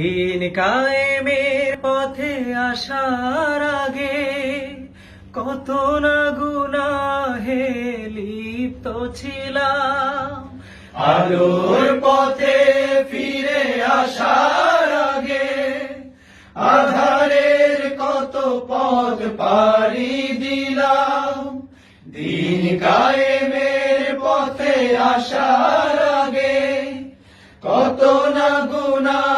দিন কায়েমের পথে আসার আগে কত না গুনাহে লিপ্ত ছিলাম। আলোর পথে ফিরে আসার আগে আধারের কত পথ পাড়ি দিলাম। দিন কায়েমের পথে আসার আগে কত না গুনাহে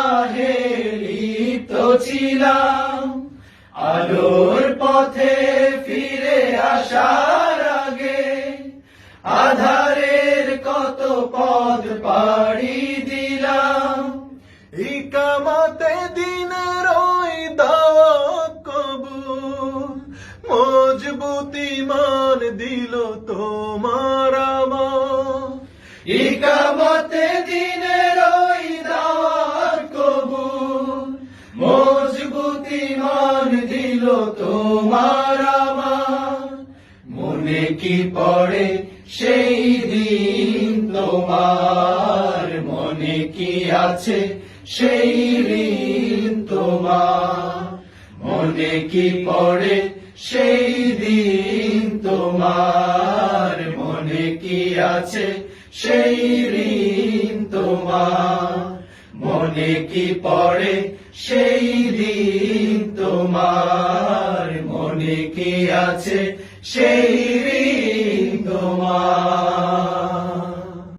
ছিলাম। আলোর পথে ফিরে আসার আগে আধারের কত পদ পাড়ি দিলাম। ইকামতে দিনের ওই কবুল। মজবুতি মান দিল তোমার ইকামতে মজবুতি মান দিল তোমার মনে কি পড়ে সেই দিন তোমার? মনে কি আছে সেই ঋণ তোমার? মনে কি পড়ে সেই দিন তোমার? মনে কি আছে সেই ঋণ তোমার? মনে কি পড়ে? সেই দিন তোমার মনে কি আছে? সেই দিন তোমার